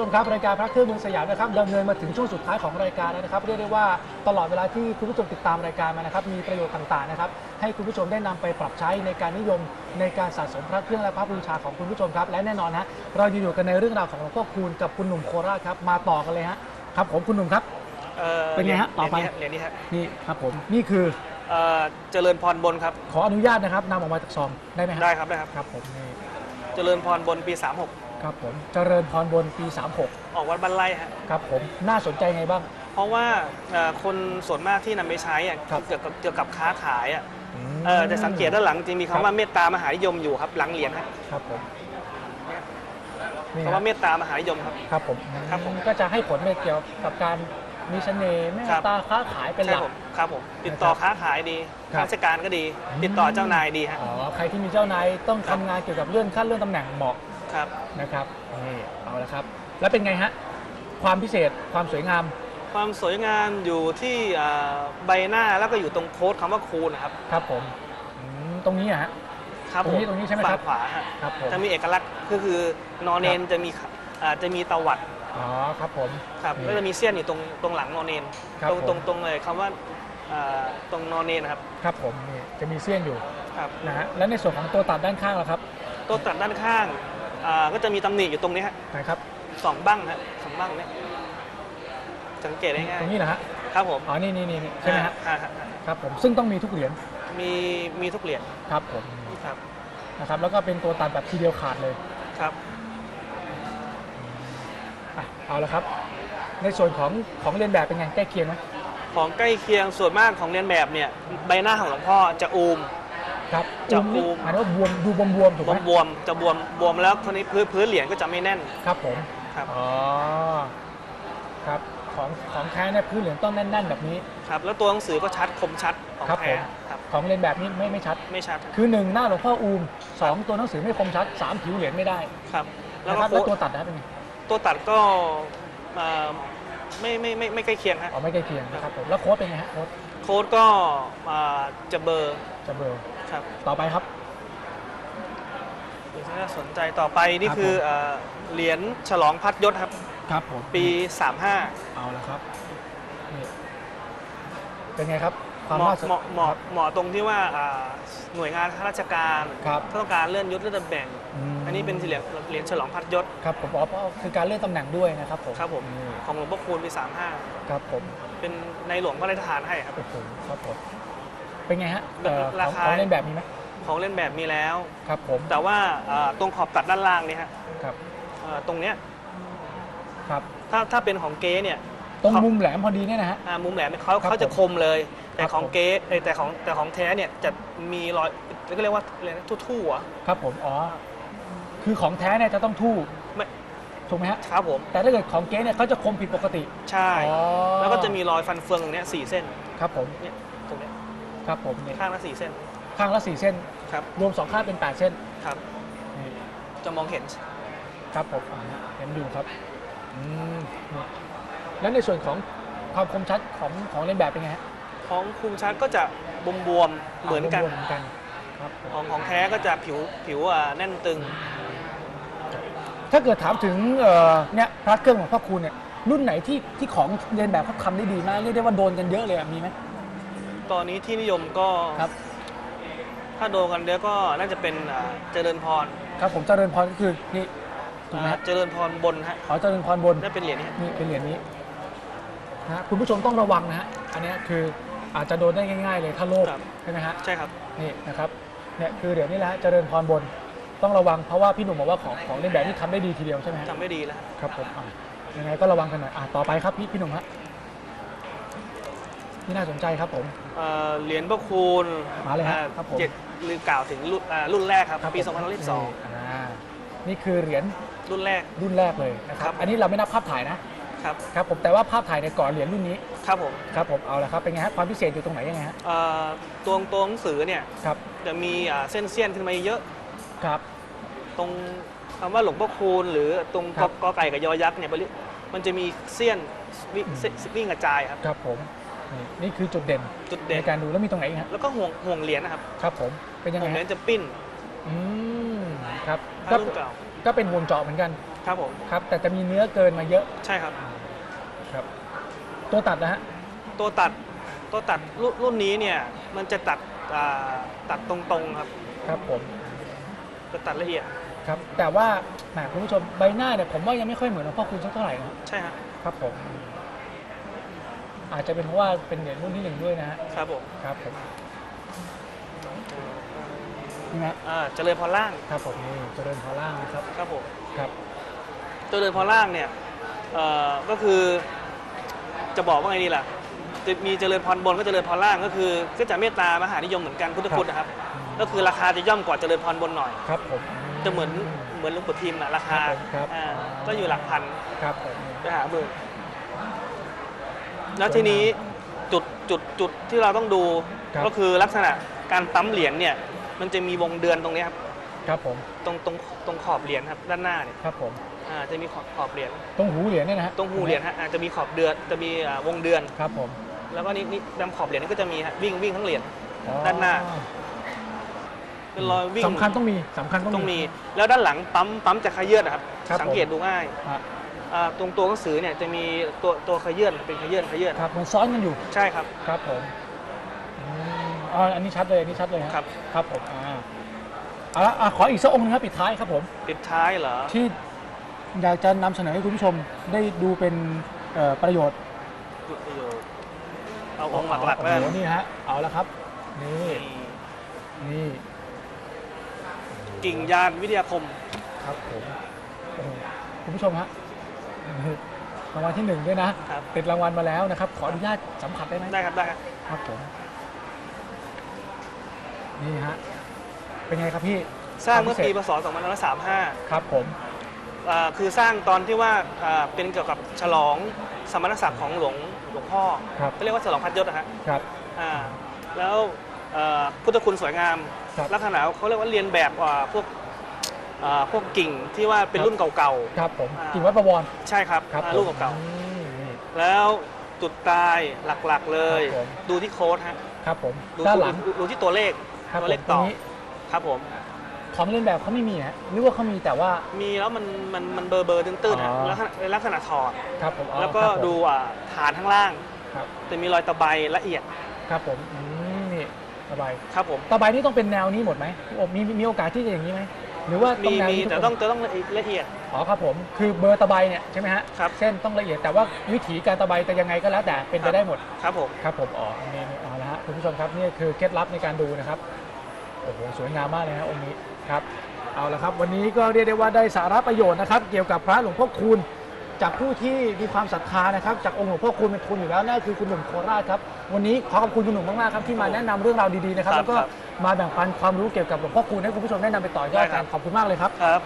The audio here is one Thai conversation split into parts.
ชมครับรายการพระเครื่องเมืองสยามนะครับดำเนินมาถึงช่วงสุดท้ายของรายการแล้วนะครับเรียกได้ว่าตลอดเวลาที่คุณผู้ชมติดตามรายการมานะครับมีประโยชน์ต่างๆนะครับให้คุณผู้ชมได้นำไปปรับใช้ในการนิยมในการสะสมพระเครื่องและพระบูชาของคุณผู้ชมครับ และแน่นอนฮะเราอยู่กันในเรื่องราวของหลวงพ่อคูณกับคุณหนุ่มโคราชครับมาต่อกันเลยฮะครับผมคุณหนุ่มครับอ่อเป็นไงฮะต่อไปเหรียญนี้ฮะนี่ครับผมนี่คือเอ่อเจริญพรบนครับขออนุญาตนะครับนำออกมาจากซองได้ไหมฮะได้ครับได้ครับครับผมนี่เจริญพรบนปี ครับผมเจริญพรบนปี 36 36ออกวัดบ้านไร่ฮะ ครับผมน่าสนใจไงบ้าง เพราะว่าเอ่อคนส่วนมากที่นำไปใช้อะครับ เกี่ยวกับเกี่ยวกับค้าขายอะมเออแต่สังเกตด้านหลังจริงมีครับคำว่าเมตตามหานิยมอยู่ครับหลังเหรียญฮะครับผมนี่คำฮะว่าเมตตามหานิยมครับ ครับผมครับผม ก็จะให้ผลในเกี่ยวกับการมีเสน่ห์เมตครับตาค้าขายเป็นหใช่ลัก ผมครับผมติดต่อค้าขายดีครับราชการก็ดี ติดต่อเจ้านายดีฮะ อ๋อใครที่มีเจ้านายต้องครัทำบงานเกี่ยวกับเรื่องขั้นเรื่องตำแหน่งเหมาะ ครับ นะครับนี่เอาละครับ แล้วเป็นไงฮะ ความพิเศษความสวยงาม ความสวยงามอยู่ที่เอ่อใบหน้าแล้วก็อยู่ตรงโค้ดคำว่าคูณนะครับครับผมอืมตรงนี้อะฮะ ครับตรงนี้ผตรงนี้ใช่ไหมครับ ฝั่งขวาฮะครับผม จะมีเอกลักษณ์ก็คือนอนเนนจะมีอ่าจะมีตวัดอ๋อครับผม ครับนี่ก็จะมีเสี้ยนอยู่ตรงตรงหลังนอนเนนครับตรงผม ตรงตรงเลยคำว่าอ่าตรงนอนเนนนะครับครับผมนี่จะมีเสี้ยนอยู่ครับนะฮะแล้วในส่วนของตัวตัดด้านข้างล่ะครับ ตัวตัดด้านข้าง อ่าก็จะมีตำหนิอยู่ตรงนี้ฮะนะครับสองบ้างฮะสองบ้างเนี่ยสังเกตได้ง่ายตรงนี้นะฮะครับผมอ๋อนี่นี่นี่นี่ใช่ไหมฮะอ่าฮะครับผมซึ่งต้องมีทุกเหรียญมีมีทุกเหรียญครับผมครับนะครับแล้วก็เป็นตัวตัดแบบทีเดียวขาดเลยครับอะเอาละครับ ในส่วนของของเรียนแบบเป็นไงใกล้เคียงไหมของใกล้เคียงส่วนมากของเรียนแบบเนี่ยใบหน้าของหลวงพ่อจะอูม ครับจะอุ้มนี่อุ้มหมายถึงว่าบวมดูบวมๆถูกบไหวมมบวมๆจะบวมบวมแล้วคนนี้พื้นพื้นเหรียญก็จะไม่แน่นครับผม ครับอ๋อ ครับ ของของแท้เนี่ยพื้นเหรียญต้องแน่น ๆ แบบนี้ ครับ แล้วตัวหนังสือก็ชัดคมชัดของครับแท้ผม ครับของเรียนแบบนี้ไม่ไม่ชัด ไม่ชัดครับคือหนึ่งหน้าหลวงพ่ออูมสองตัวหนังสือไม่คมชัดสามผิวเหรียญไม่ได้ครับ แล้วนะคก็รับแล้วโค้ตัวดตัดนะเป็นไงตัวตัดก็อ่าไม่ไม่ไม่ไม่ใกล้เคียงฮะ อ๋อไม่ใกล้เคียงนะครับผมแล้วโค้ดเป็นไงฮะโค้ดโค้ดก็อ่าจะเบลอร์จะเบลอร์ ครับต่อไปครับ สิ่งที่น่าสนใจต่อไปนี่ครับ คือผมอ่าเหรียญฉลองพัดยศครับ ครับผมปี 35เอาละครับนี่เป็นไงครับ ความเหมาะน่าสนเหมาะเหมาะเหมาะตรงที่ว่าอ่าหน่วยงานข้าราชการครับถ้าต้องการเลื่อนยศเลื่อนตำแหน่ง มอันนี้เป็นเหรียญเหรียญฉลองพัดยศ ครับผมอ๋อเพราะคือการเลื่อนตำแหน่งด้วยนะครับผมครับผมนี่ของหลวงพ่อคูณปีครับผม35เป็นในหลวงพระราชทานให้ครับ โอ้โหครับผม เป็นไงฮะเอ่อราของคาของเล่นแบบมีไหมของเล่นแบบมีแล้ว ครับผมแต่ว่าอ่าตรงขอบตัดด้านล่างเนี่ยฮะครับเอ่อตรงเนี้ยครับ ถ้าถ้าเป็นของเก๊เนี่ย ตรงครับมุมแหลมพอดีเนี่ยนะฮะ อ่ามุมแหลมเนี่ยเขาครับเขาจะผมคมเลย แต่ครับของผม เก๊เอ้ยแต่ของแต่ของแท้เนี่ยจะมีรอยก็เรียกว่าอะไรนะทู่ๆอะครับผมอ๋อคือของแท้เนี่ยจะต้องทู่ไม่ถูกไหมฮะครับผมแต่ถ้าเกิดของเก๊เนี่ยเขาจะคมผิดปกติใช่ อ๋อแล้วก็จะมีรอยฟันเฟืองตรงเนี้ยสี่เส้นครับผมเนี่ยตรงเนี้ย ครับผมเนี่ยข้างละสี่เส้นข้างละสี่เส้น ครับรวมสองข้างเป็นแปดเส้นครับ นี่จะมองเห็นครับผมอ่าเห็นอยู่ครับอืมนี่แล้วในส่วนของความคมชัดของของเล่นแบบเป็นไงฮะของคุมชัดก็จะบวมๆเหมือนกัน รวๆเหมือนกันครับผม ของของแท้ก็จะผิวผิวอ่าแน่นตึง ถ้าเกิดถามถึงเอ่อเนี่ยพระเครื่องของพ่อคูณเนี่ยรุ่นไหนที่ที่ของเรียนแบบเขาทำได้ดีมากเรียกได้ว่าโดนกันเยอะเลยอะมีไหม ตอนนี้ที่นิยมก็ครับ ถ้าโดนกันเยอะก็น่าจะเป็นอ่าเจริญพรครับผมเจริญพรก็คือนี่ถูกไหมอ่าฮะเจริญพรบนฮะขอเจริญพรบน น่าเป็นเหรียญนี้ฮะนี่เป็นเหรียญนี้นะฮะคุณผู้ชมต้องระวังนะฮะอันเนี้ยคืออาจจะโดนได้ง่าย ๆ เลยถ้าโลภครับใช่ไหมฮะใช่ครับ นี่นะครับเนี่ยคือเหรียญนี้แหละฮะเจริญพรบนต้องระวังเพราะว่าพี่หนุ่มบอกว่าของของเล่นแบบนี้ทำได้ดีทีเดียวใช่ไหมฮะจำไม่ดีแล้วฮะครับผมอะยังไงก็ระวังกันหน่อยอะต่อไปครับพี่พี่หนุ่มฮะนี่น่าสนใจครับผมเอ่อเหรียญพระคูณมาเลยฮะอ่ครับผม เจ็ดหรือกล่าวถึงรุ่นอ่ารุ่นแรกครับ ปีผม2022อ่านี่คือเหรียญรุ่นแรก รุ่นแรกเลยนะคครัรับ บ อันนี้เราไม่นับภาพถ่ายนะครับ ครับผมแต่ว่าภาพถ่ายในยก่อนเหรียญรุ่นนี้ครับผมครับผมเอาละครับเป็นไงฮะความพิเศษอยู่ตรงไหนยังไงฮะเอ่อตัวตัวหนังสือเนี่ยครับจะมีอ่าเส้นเสี้ยนขึ้นมาเยอะครับ ตรงคำว่าหลวงพ่อคูณหรือตรงครับกอไก่กับยอยักษ์เนี่ยบริมันจะมีเสี้ยนวิเส้นวิ่งกระจายครับ ครับผม นี่นี่คือจุดเด่นจุดเด่ในนการดูแล้วมีตรงไหนอีกฮะแล้วก็ห่วงห่วงเหรียญนะครับครับผมเป็นยังห่ไงวงเหรียญฮะจะปิ้นอืมครับถ้าก็รุ่นเก่าก็เป็นห่วงเจาะเหมือนกันครับผมครับ แต่จะมีเนื้อเกินมาเยอะใช่ครับ ครับ ตัวตัดนะฮะตัวตัดตัวตัดรุ่นรุ่นนี้เนี่ยมันจะตัดอ่าตัดตรงๆครับครับผมจะตัดละเอียดครับ แต่ว่าแหมคุณผู้ชมใบหน้าเนี่ยผมว่ายังไม่ค่อยเหมือนหลวงพ่อคุณสักเท่าไหร่นะใช่ฮะครับผม อาจจะเป็นเพราะว่าเป็นเหรียญรุ่นที่หนึ่งด้วยนะฮะครับผมครับผมนี่ฮะอ่าเจริญพรล่างครับผมนี่เจริญพอล่างนะครับครับผมครับเจริญพรล่างเนี่ยเอ่อก็คือจะบอกว่าไงดีล่ะจะมีเจริญพรบนก็เจริญพรล่างก็คือ ก็จะเมตตามหานิยมเหมือนกันพุทธคุณนะครับ ก็คือราคาจะย่อมกว่าเจริญพรบนหน่อยครับผมจะเหมือนเหมือนหลุงปู่ทิมอะราคาครับผมครับอ่าก็อยู่หลักพันครับผมไปหาหมื่น แล้วทีนี้จุดจุดจุดที่เราต้องดูครับก็คือลักษณะการปั๊มเหรียญเนี่ย มันจะมีวงเดือนตรงเนี้ยครับครับผมตรงตรงตรงขอบเหรียญครับด้านหน้าเนี่ยครับผมอ่าจะมีขอบขอบเหรียญตรงหูเหรียญเนี่ยนะฮะตรงหูเหรียญฮะอ่าจะมีขอบเดือนจะมีอ่าวงเดือน ครับผมแล้วก็นี่นี่ดำขอบเหรียญนี่ก็จะมีฮะวิ่งวิ่งทั้งเหรียญ อ๋อด้านหน้า เป็นรอยวิ่งสำคัญต้องมีสำคัญต้องต้องมีแล้วด้านหลังปั๊มปั๊มจะขยื่นนะครับ ครับสังเกตดูง่าย ฮะ อ่าตรงตัวหนังสือเนี่ยจะมีตัวตัวขยื่นเป็นขยื่นขยื่นครับมันซ้อนกันอยู่ใช่ครับ ครับผมอืมอ๋ออันนี้ชัดเลยอันนี้ชัดเลยฮะครับ ครับผมอ่าเอาละอะขออีกสักองค์หนึงครับปิดท้ายครับผม ปิดท้ายเหรอ ที่อยากจะนำเสนอให้คุณผู้ชมได้ดูเป็นเอ่อประโยชน์ประโยชน์เอาองค์หลักๆแล้แล้ววนี่ฮะเอาละครับ นี่นี่กิ่งยานวิทยาคม ครับผมโอ้โหคุณผู้ชมฮะ รางวัลที่หนึ่งด้วยนะ ครับ ติดรางวัลมาแล้วนะครับ ขออนุญาตสัมผัสได้ไหมได้ครับได้ครับ ครับผม นี่ฮะ เป็นไงครับพี่สร้างเมื่อปีควพศ 2535ครับผม อ่าคือสร้างตอนที่ว่าอ่าเป็นเกี่ยวกับฉลองสมณศักดิ์ของหลวงหลวงพ่อครับเขาเรียกว่าฉลองพัดยศนะฮะครับ อ่าแล้วเอ่อพุทธคุณสวยงาม ครับ ลักษณะเขาเรียกว่าเรียนแบบอ่าพวก อ่าพวกกิ่งที่ว่าเป็นรุ่นเก่าครับผมอ่ากิ่งวัดประวร ๆ ใช่ครับครับอ่าผมรุ่นเก่าอืมนี่ ๆ แล้วจุดตายหลักๆเลย ครับผม ดูที่โค้ดฮะครับผมดูด้านหลังดูดูที่ตัวเลขครับตัวผเลมขตรต่องนี้ครับผม ของเล่นแบบเขาไม่มีฮะนึกว่าเขามีแต่ว่า มีแล้วมันมันมันเบอร์เบอร์ตื้นๆฮะอ๋อ ลักษณะในลักษณะถอด ครับผมอ๋อแล้วก็ครับผมดูอ่าฐานข้างล่าง ครับจะมีรอยตะไบละเอียดครับผมอืมนี่ตะไบครับผม ตะไบนี่ต้องเป็นแนวนี้หมดไหมพี่โอมีมีมีโอกาสที่จะอย่างนี้ไหม หรือว่าต้อมีงแนวมีนี้ทุกแต่คนต้องจะต้องละเอียดอ๋อครับผม คือเบอร์ตะไบเนี่ยใช่ไหมฮะครับเส้นต้องละเอียดแต่ว่าวิถีการตะไบจะยังไงก็แล้วแต่เป็นไปได้หมด ครับผม ครับผมอ๋อนี่นี่เอาละฮะคุณผู้ชมครับนี่คือเคล็ดลับในการดูนะครับโอ้โหสวยงามมากเลยฮะองค์นี้ครับเอาละครับ วันนี้ก็เรียกได้ว่าได้สาระประโยชน์นะครับ เกี่ยวกับพระหลวงพ่อคูณจากผู้ที่มีความศรัทธานะครับ จากองค์หลวงพ่อคูณเป็นทุนอยู่แล้วนั่นคือคุณหนุ่มโคราชครับวันนี้ขอขอบคุณคุณหนุ่มมากๆครับที่มาแนะนำเรื่องราวดีๆนะครับครับแล้วก็ มาแบ่งปันความรู้เกี่ยวกับหลวงพ่อคูณให้คุณผู้ชมได้นำไปต่อยอดได้ครักับนขอบคุณมากเลยครับ ครับ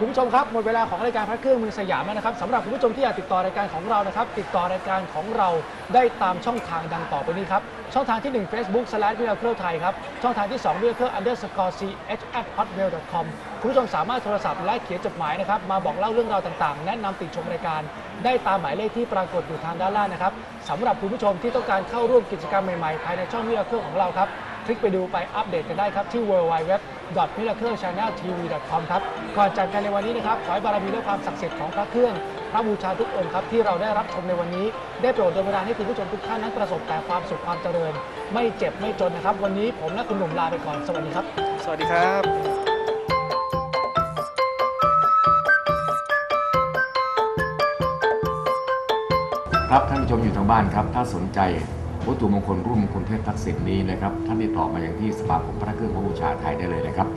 คุณผู้ชมครับ หมดเวลาของรายการพระเครื่องมือสยามแล้วนะครับสำหรับคุณผู้ชมที่อยากติดต่อรายการของเรานะครับ ติดต่อรายการของเราได้ตามช่องทางดังต่อไปนี้ครับ ช่องทางที่ 1 Facebook slash miracle thai ครับ ช่องทางที่ 2 miracle underscore ch at hotmail com คุณผู้ชมสามารถโทรศัพท์และเขียนจดหมายนะครับ มาบอกเล่าเรื่องราวต่างๆ แนะนำติชมรายการ ได้ตามหมายเลขที่ปรากฏอยู่ทางด้านล่างนะครับสำหรับคุณผู้ชมที่ต้องการเข้าร่วมกิจกรรมใหม่ๆภายในช่อง Miracle ของเราครับ คลิกไปดูไปอัปเดตกันได้ครับ ที่ www.miraclechanneltv.com ครับ ก่อนจากกันในวันนี้นะครับ ขอให้บารมีและความศักดิ์สิทธิ์ของพระเครื่อง พระบูชาทุกองค์ครับ ที่เราได้รับชมในวันนี้ ได้โปรดดลบันดาลให้คุณผู้ชมทุกท่านนั้นประสบแต่ความสุขความเจริญ ไม่เจ็บไม่จนนะครับ วันนี้ผมและคุณหนุ่มลาไปก่อนสวัสดีครับ สวัสดีครับครับท่านผู้ชมอยู่ทางบ้านครับ ถ้าสนใจ วัตถุมงคลรุ่นมงคลเทพทักษิณนี้นะครับท่านติดต่อมาอย่างที่สมาคมพระเครื่องพระบูชาไทยได้เลยนะครับ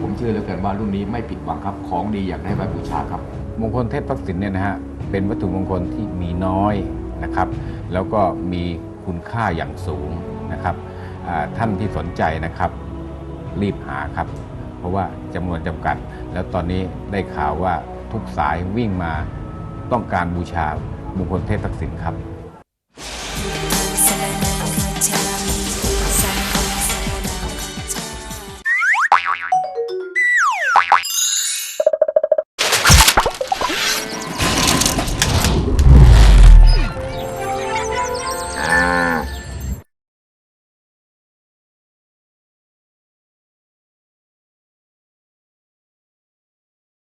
ผมเชื่อเหลือเกินว่ารุ่นนี้ไม่ผิดหวังครับของดีอยากได้ไว้บูชาครับ มงคลเทพทักษิณเนี่ยนะฮะเป็นวัตถุมงคลที่มีน้อยนะครับ แล้วก็มีคุณค่าอย่างสูงนะครับท่านที่สนใจนะครับ รีบหาครับ เพราะว่าจำนวนจำกัด แล้วตอนนี้ได้ข่าวว่าทุกสายวิ่งมาต้องการบูชามงคลเทพทักษิณครับ